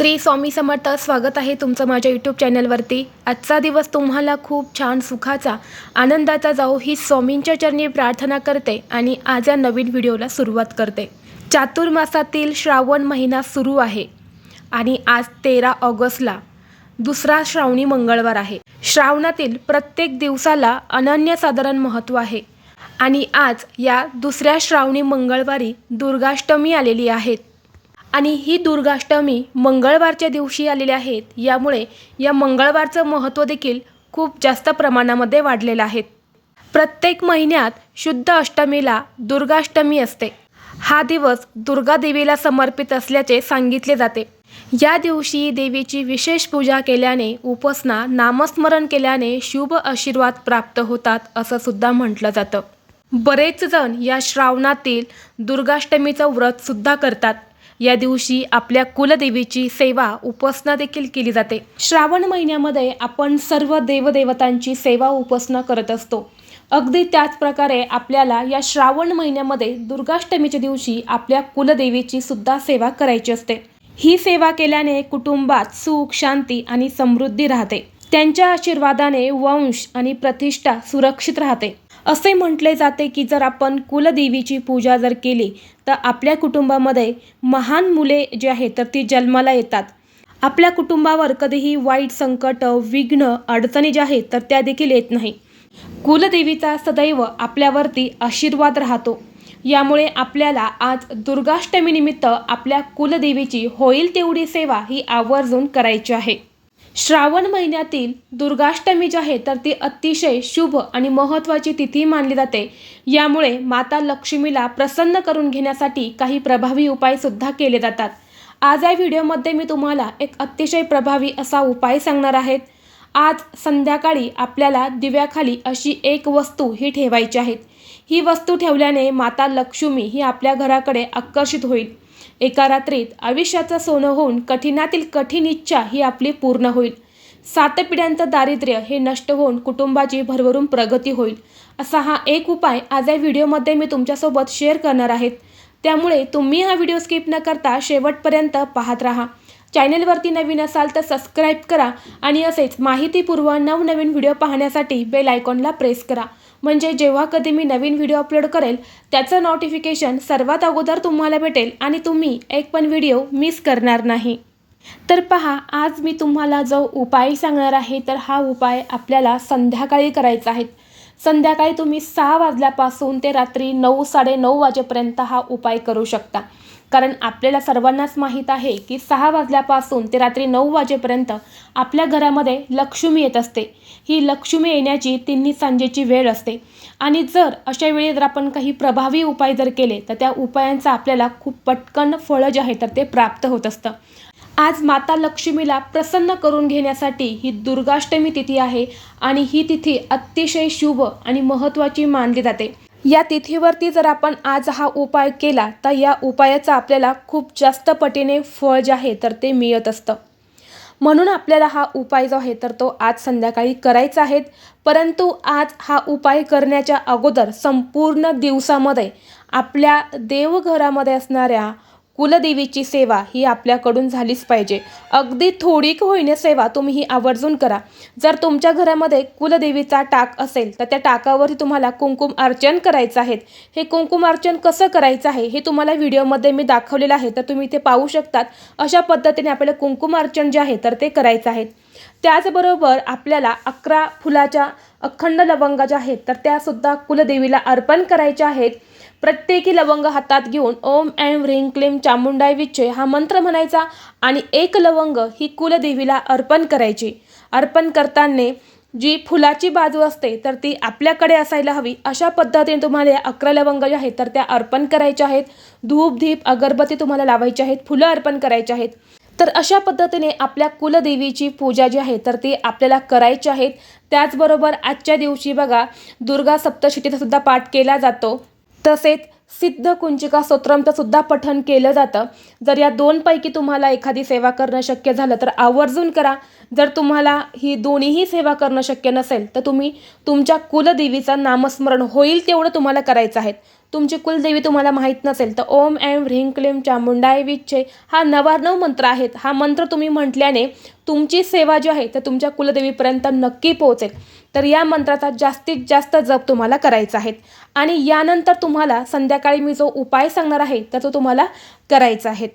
श्री स्वामी समर्थ स्वागत आहे तुमचं माझ्या यूट्यूब चॅनलवरती. आजचा दिवस तुम्हाला खूप छान सुखाचा आनंदाचा जाऊ ही स्वामींच्या चरणी प्रार्थना करते आणि आज या नवीन व्हिडिओला सुरुवात करते. चातुर्मासातील श्रावण महिना सुरू आहे आणि आज तेरा ऑगस्टला दुसरा श्रावणी मंगळवार आहे. श्रावणातील प्रत्येक दिवसाला अनन्यसाधारण महत्त्व आहे आणि आज या दुसऱ्या श्रावणी मंगळवारी दुर्गाष्टमी आलेली आहेत आणि ही दुर्गाष्टमी मंगळवारच्या दिवशी आलेली आहेत यामुळे या मंगळवारचं महत्त्व देखील खूप जास्त प्रमाणामध्ये वाढलेलं आहे. प्रत्येक महिन्यात शुद्ध अष्टमीला दुर्गाष्टमी असते. हा दिवस दुर्गादेवीला समर्पित असल्याचे सांगितले जाते. या दिवशी देवीची विशेष पूजा केल्याने उपासना नामस्मरण केल्याने शुभ आशीर्वाद प्राप्त होतात असं सुद्धा म्हटलं जातं. बरेच जण या श्रावणातील दुर्गाष्टमीचं व्रतसुद्धा करतात. या दिवशी आपल्या कुलदेवीची सेवा उपासना देखील केली जाते. श्रावण महिन्यामध्ये आपण सर्व देवदेवतांची सेवा उपासना करत असतो. अगदी त्याच प्रकारे आपल्याला या श्रावण महिन्यामध्ये दुर्गाष्टमीच्या दिवशी आपल्या कुलदेवीची सुद्धा सेवा करायची असते. ही सेवा केल्याने कुटुंबात सुख शांती आणि समृद्धी राहते. त्यांच्या आशीर्वादाने वंश आणि प्रतिष्ठा सुरक्षित राहते. असे म्हटले जाते की जर आपण कुलदेवीची पूजा जर केली तर आपल्या कुटुंबामध्ये महान मुले जे आहेत तर ती जन्माला येतात. आपल्या कुटुंबावर कधीही वाईट संकट विघ्न अडचणी ज्या आहेत तर त्या देखील येत नाही. कुलदेवीचा सदैव आपल्यावरती आशीर्वाद राहतो. यामुळे आपल्याला आज दुर्गाष्टमीनिमित्त आपल्या कुलदेवीची होईल तेवढी सेवा ही आवर्जून करायची आहे. श्रावण महिन्यातील दुर्गाष्टमी जी आहे तर ती अतिशय शुभ आणि महत्त्वाची तिथी मानली जाते. यामुळे माता लक्ष्मीला प्रसन्न करून घेण्यासाठी काही प्रभावी उपायसुद्धा केले जातात. आज या व्हिडिओमध्ये मी तुम्हाला एक अतिशय प्रभावी असा उपाय सांगणार आहेत आज संध्याकाळी आपल्याला दिव्याखाली अशी एक वस्तू ही ठेवायची आहेत ही वस्तू ठेवल्याने माता लक्ष्मी ही आपल्या घराकडे आकर्षित होईल. एका रात्रीत आयुष्याचं सोनं होऊन कठीणातील कठीण इच्छा ही आपली पूर्ण होईल. सात पिढ्यांचं दारिद्र्य हे नष्ट होऊन कुटुंबाची भरभरून प्रगती होईल. असा हा एक उपाय आज या व्हिडिओमध्ये मी तुमच्यासोबत शेअर करणार आहेत त्यामुळे तुम्ही हा व्हिडिओ स्किप न करता शेवटपर्यंत पाहत राहा. चॅनलवरती नवीन असाल तर सबस्क्राईब करा आणि असेच माहितीपूर्व नवनवीन व्हिडिओ पाहण्यासाठी बेल आयकॉनला प्रेस करा. म्हणजे जेव्हा कधी मी नवीन व्हिडिओ अपलोड करेल त्याचं नोटिफिकेशन सर्वात अगोदर तुम्हाला भेटेल आणि तुम्ही एक पण व्हिडिओ मिस करणार नाही. तर पहा आज मी तुम्हाला जो उपाय सांगणार आहे तर हा उपाय आपल्याला संध्याकाळी करायचा आहे. संध्याकाळी तुम्ही सहा वाजल्यापासून ते रात्री नऊ साडेनऊ वाजेपर्यंत हा उपाय करू शकता. कारण आपल्याला सर्वांनाच माहीत आहे की सहा वाजल्यापासून ते रात्री नऊ वाजेपर्यंत आपल्या घरामध्ये लक्ष्मी येत असते. ही लक्ष्मी येण्याची तिन्ही सांजेची वेळ असते. आणि जर अशा वेळी जर आपण काही प्रभावी उपाय जर केले तर त्या उपायांचा आपल्याला खूप पटकन फळं जे आहे तर ते प्राप्त होत असतं. आज माता लक्ष्मीला प्रसन्न करून घेण्यासाठी ही दुर्गाष्टमी तिथी आहे आणि ही तिथी अतिशय शुभ आणि महत्त्वाची मानली जाते. या तिथीवरती जर आपण आज हा उपाय केला तर या उपायाचा आपल्याला खूप जास्त पटीने फळ जे आहे तर ते मिळत असतं. म्हणून आपल्याला हा उपाय जो आहे तर तो आज संध्याकाळी करायचा आहे. परंतु आज हा उपाय करण्याच्या अगोदर संपूर्ण दिवसामध्ये आपल्या देवघरामध्ये असणाऱ्या कुलदेवीची सेवा ही आपल्याकडून झालीच पाहिजे. अगदी थोडी होईने सेवा तुम्ही ही आवर्जून करा. जर तुमच्या घरामध्ये कुलदेवीचा टाक असेल तर त्या टाकावरही तुम्हाला कुंकुम अर्चन करायचं आहे हे कुंकुम अर्चन कसं करायचं आहे हे तुम्हाला व्हिडिओमध्ये मी दाखवलेलं आहे तर तुम्ही इथे पाहू शकतात. अशा पद्धतीने आपल्याला कुंकुम अर्चन जे आहे तर ते करायचं आहे. त्याचबरोबर आपल्याला अकरा फुलाच्या अखंड लवंगा ज्या आहेत तर त्यासुद्धा कुलदेवीला अर्पण करायच्या आहेत. प्रत्येकी लवंग हातात घेऊन ओम ऐं ह्रीं क्लीं चामुंडाय विच्छे हा मंत्र म्हणायचा आणि एक लवंग ही कुलदेवीला अर्पण करायची. अर्पण करताना जी फुलाची बाजू असते तर ती आपल्याकडे असायला हवी. अशा पद्धतीने तुम्हाला या अकरा लवंग ज्या आहेत तर त्या अर्पण करायच्या आहेत. धूप धीप अगरबत्ती तुम्हाला लावायची आहेत. फुलं अर्पण करायची आहेत. तर अशा पद्धतीने आपल्या कुलदेवीची पूजा जी आहे तर ती आपल्याला करायची आहेत. त्याचबरोबर आजच्या दिवशी बघा दुर्गा सप्तशतीचा सुद्धा पाठ केला जातो. तसेच सिद्ध कुंचिका स्तोत्रमचं सुद्धा पठण केलं जातं. जर या दोनपैकी तुम्हाला एखादी सेवा करणं शक्य झालं तर आवर्जून करा. जर तुम्हाला ही दोन्हीही सेवा करणं शक्य नसेल तर तुम्ही तुमच्या कुलदेवीचं नामस्मरण होईल तेवढं तुम्हाला करायचं आहे. तुमची कुलदेवी तुम्हाला माहीत नसेल तर ओम ऐम ह्रीं क्लीम चामुंडाय विच्छे हा नवार्णव मंत्र आहेत. हा मंत्र तुम्ही म्हटल्याने तुमची सेवा जी आहे तर तुमच्या कुलदेवीपर्यंत नक्की पोहोचेल. तर या मंत्राचा जास्तीत जास्त जप तुम्हाला करायचा आहे. आणि यानंतर तुम्हाला संध्याकाळी मी जो उपाय सांगणार आहे तर तो तुम्हाला करायचा आहे.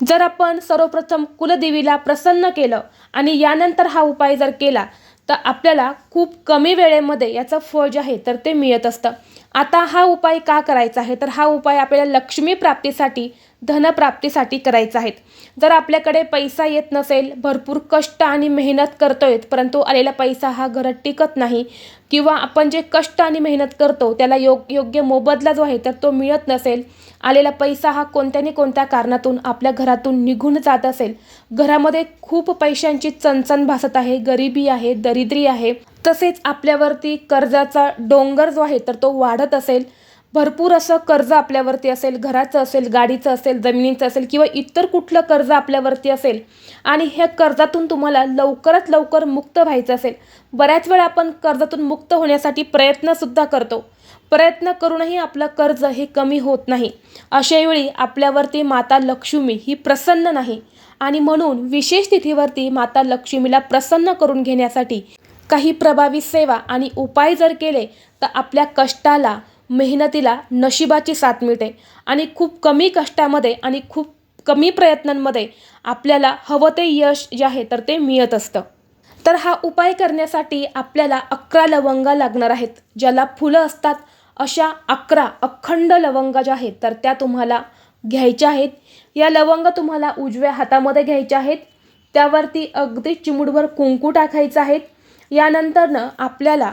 जर आपण सर्वप्रथम कुलदेवीला प्रसन्न केलं आणि यानंतर हा उपाय जर केला तर आपल्याला खूप कमी वेळेमध्ये याचं फळ जे आहे तर ते मिळत असतं. आता हा उपाय का करायचा आहे? तर हा उपाय आपल्याला लक्ष्मी प्राप्तीसाठी धनप्राप्तीसाठी करायचा आहे. जर आपल्याकडे पैसा येत नसेल भरपूर कष्ट आणि मेहनत करतोय परंतु आलेला पैसा हा घरात टिकत नाही किंवा आपण जे कष्ट आणि मेहनत करतो त्याला योग योग्य मोबदला जो आहे तर तो मिळत नसेल आलेला पैसा हा कोणत्या ना कोणत्या कारणातून आपल्या घरातून निघून जात असेल? घरामध्ये खूप पैशांची चणचण भासत आहे गरिबी आहे दरिद्री आहे. तसेच आपल्यावरती कर्जाचा डोंगर जो आहे तर तो वाढत असेल. भरपूर असं कर्ज आपल्यावरती असेल घराचं असेल गाडीचं असेल जमिनीचं असेल किंवा इतर कुठलं कर्ज आपल्यावरती असेल आणि ह्या कर्जातून तुम्हाला लवकरात लवकर मुक्त व्हायचं असेल. बऱ्याच वेळा आपण कर्जातून मुक्त होण्यासाठी प्रयत्नसुद्धा करतो. प्रयत्न करूनही आपलं कर्ज हे कमी होत नाही. अशावेळी आपल्यावरती माता लक्ष्मी ही प्रसन्न नाही आणि म्हणून विशेष तिथीवरती माता लक्ष्मीला प्रसन्न करून घेण्यासाठी काही प्रभावी सेवा आणि उपाय जर केले तर आपल्या कष्टाला मेहनतीला नशिबाची साथ मिळते. आणि खूप कमी कष्टामध्ये आणि खूप कमी प्रयत्नांमध्ये आपल्याला हवं ते यश जे आहे तर ते मिळत असतं. तर हा उपाय करण्यासाठी आपल्याला अकरा लवंगा लागणार आहेत. ज्याला फुलं असतात अशा अकरा अखंड लवंगा ज्या आहेत तर त्या तुम्हाला घ्यायच्या आहेत. या लवंग तुम्हाला उजव्या हातामध्ये घ्यायच्या आहेत. त्यावरती अगदी चिमुडभर कुंकू टाकायचं आहेत. यानंतरनं आपल्याला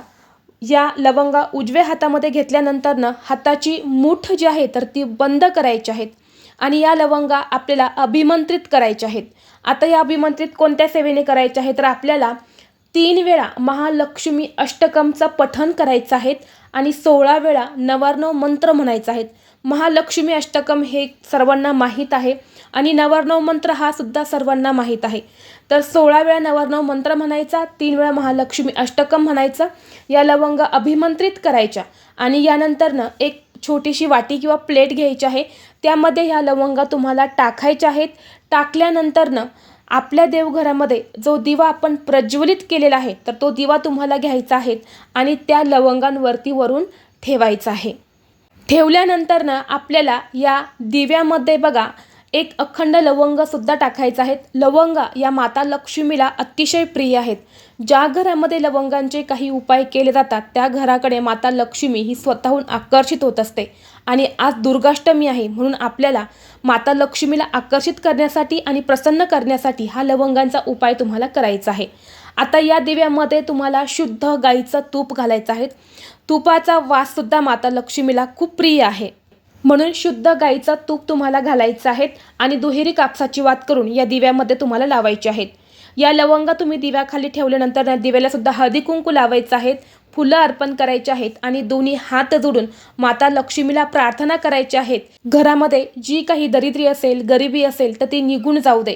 या लवंगा उजव्या हातामध्ये घेतल्यानंतरनं हाताची मूठ जी आहे तर ती बंद करायची आहेत. आणि या लवंगा आपल्याला अभिमंत्रित करायच्या आहेत. आता या अभिमंत्रित कोणत्या सेवेने करायच्या आहेत? तर आपल्याला तीन वेळा महालक्ष्मी अष्टकमचं पठन करायचं आहे आणि सोळा वेळा नवार्णव मंत्र म्हणायचा आहेत. महालक्ष्मी अष्टकम हे सर्वांना माहीत आहे आणि नवार्णव मंत्र हा सुद्धा सर्वांना माहीत आहे. तर सोळा वेळा नवरनव मंत्र म्हणायचा तीन वेळा महालक्ष्मी अष्टकम म्हणायचं या लवंग अभिमंत्रित करायच्या आणि यानंतरनं एक छोटीशी वाटी किंवा प्लेट घ्यायची आहे. त्यामध्ये ह्या लवंगा तुम्हाला टाकायच्या आहेत. टाकल्यानंतरनं आपल्या देवघरामध्ये जो दिवा आपण प्रज्वलित केलेला आहे तर तो दिवा तुम्हाला घ्यायचा आहे आणि त्या लवंगांवरती वरून ठेवायचा आहे. ठेवल्यानंतरनं आपल्याला या दिव्यामध्ये बघा एक अखंड लवंगसुद्धा टाकायचं आहेत. लवंगा या माता लक्ष्मीला अतिशय प्रिय आहेत. ज्या घरामध्ये लवंगांचे काही उपाय केले जातात त्या घराकडे माता लक्ष्मी ही स्वतःहून आकर्षित होत असते. आणि आज दुर्गाष्टमी आहे म्हणून आपल्याला माता लक्ष्मीला आकर्षित करण्यासाठी आणि प्रसन्न करण्यासाठी हा लवंगांचा उपाय तुम्हाला करायचा आहे. आता या दिव्यामध्ये तुम्हाला शुद्ध गाईचं तूप घालायचं आहे. तुपाचा वाससुद्धा माता लक्ष्मीला खूप प्रिय आहे. म्हणून शुद्ध गाईचा तूप तुम्हाला घालायचं आहे आणि दुहेरी कापसाची वात करून या दिव्यामध्ये तुम्हाला लावायचे आहेत. या लवंगा तुम्ही दिव्याखाली ठेवल्यानंतर दिव्यालासुद्धा दिव्याला सुद्धा हळदी कुंकू लावायचं आहेत फुलं अर्पण करायचे आहेत आणि दोन्ही हात जोडून माता लक्ष्मीला प्रार्थना करायच्या आहेत. घरामध्ये जी काही दरिद्री असेल गरिबी असेल तर ती निघून जाऊ दे.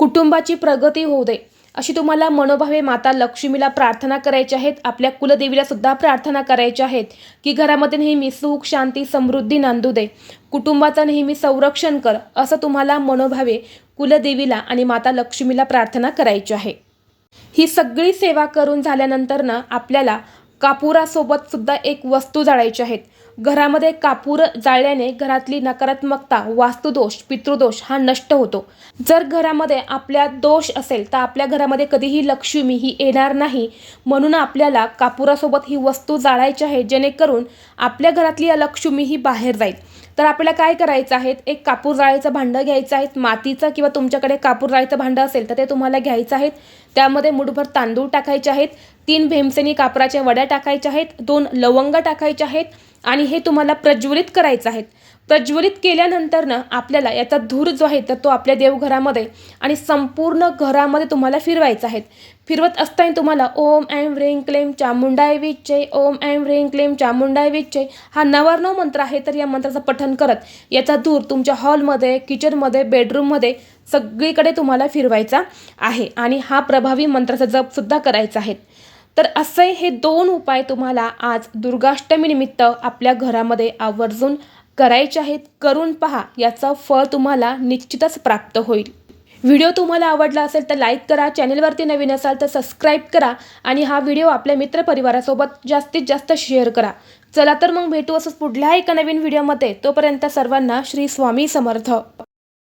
कुटुंबाची प्रगती होऊ दे. अशी तुम्हाला मनोभावे माता लक्ष्मीला प्रार्थना करायच्या आहेत आपल्या कुलदेवीला सुद्धा प्रार्थना करायच्या आहेत की घरामध्ये नेहमी सुख शांती समृद्धी नांदू दे. कुटुंबाचं नेहमी संरक्षण कर असं तुम्हाला मनोभावे कुलदेवीला आणि माता लक्ष्मीला प्रार्थना करायची आहे. ही सगळी सेवा करून झाल्यानंतरनं आपल्याला कापुरासोबत सुद्धा एक वस्तू जाळायची आहेत. घरामध्ये कापूर जाळल्याने घरातली नकारात्मकता वास्तुदोष पितृदोष हा नष्ट होतो. जर घरामध्ये आपल्या दोष असेल तर आपल्या घरामध्ये कधीही लक्ष्मी ही येणार नाही. म्हणून आपल्याला कापुरासोबत ही वस्तू जाळायची आहे जेणेकरून आपल्या घरातली लक्ष्मी ही बाहेर जाईल. तर आपल्याला काय करायचं आहे? एक कापूर जाळीचं भांडं घ्यायचं आहे. मातीचं किंवा तुमच्याकडे कापूर जाळीचं भांडं असेल तर ते तुम्हाला घ्यायचं आहे. त्यामध्ये मुठभर तांदूळ टाकायचे आहेत. तीन भेमसेनी कापराच्या वड्या टाकायच्या आहेत. दोन लवंग टाकायच्या आहेत. आणि हे तुम्हाला प्रज्वलित करायचं आहे प्रज्वलित केल्यानंतरनं आपल्याला याचा धूर जो आहे तर तो आपल्या देवघरामध्ये आणि संपूर्ण घरामध्ये तुम्हाला फिरवायचा आहे फिरवत असताना तुम्हाला ओम ऐं ह्रीं क्लेम चामुंडाय विच्चे ओम ऐं ह्रीं क्लेम चामुंडाय विच्चय हा नवार्णव मंत्र आहे तर या मंत्राचं पठन करत याचा धूर तुमच्या हॉलमध्ये किचनमध्ये बेडरूममध्ये सगळीकडे तुम्हाला फिरवायचा आहे. आणि हा प्रभावी मंत्राचा जपसुद्धा करायचा आहे. तर असे हे दोन उपाय तुम्हाला आज दुर्गाष्टमीनिमित्त आपल्या घरामध्ये आवर्जून करायचे आहेत. करून पहा याचं फळ तुम्हाला निश्चितच प्राप्त होईल. व्हिडिओ तुम्हाला आवडला असेल तर लाईक करा चॅनलवरती नवीन असाल तर सबस्क्राईब करा आणि हा व्हिडिओ आपल्या मित्रपरिवारासोबत जास्तीत जास्त शेअर करा. चला तर मग भेटू असंच पुढल्या एका नवीन व्हिडिओमध्ये. तोपर्यंत सर्वांना श्री स्वामी समर्थ.